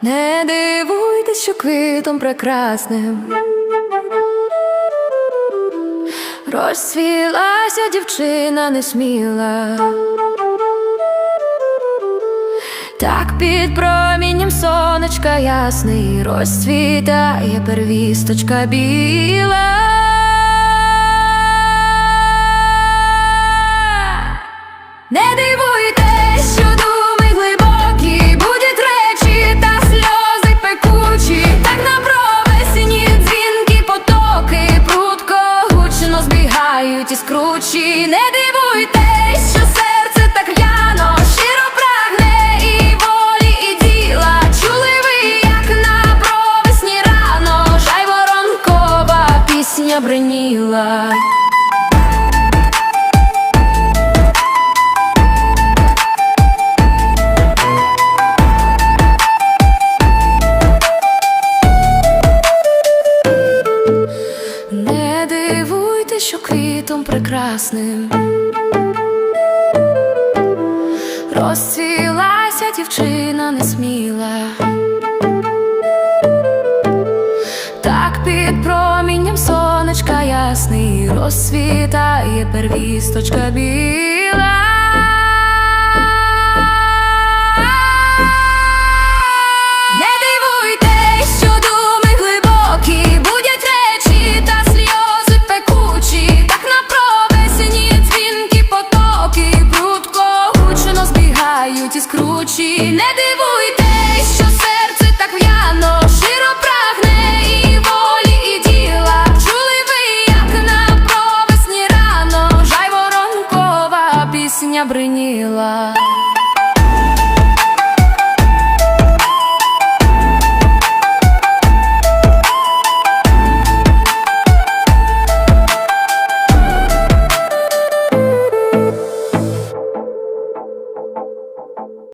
Не дивуйтесь, що квітом прекрасним Розцвілася дівчина несміла, так під промінням сонечка ясний розцвітає первісточка біла. Не збігають і. Не дивуйтесь, що серце так р'яно, щиро прагне і волі, і діла. Чули ви, як на провесні рано, жайворонкова пісня бреніла. Що квітом прекрасним розцвілася дівчина несміла, так під промінням сонечка ясний розцвітає первісточка біла.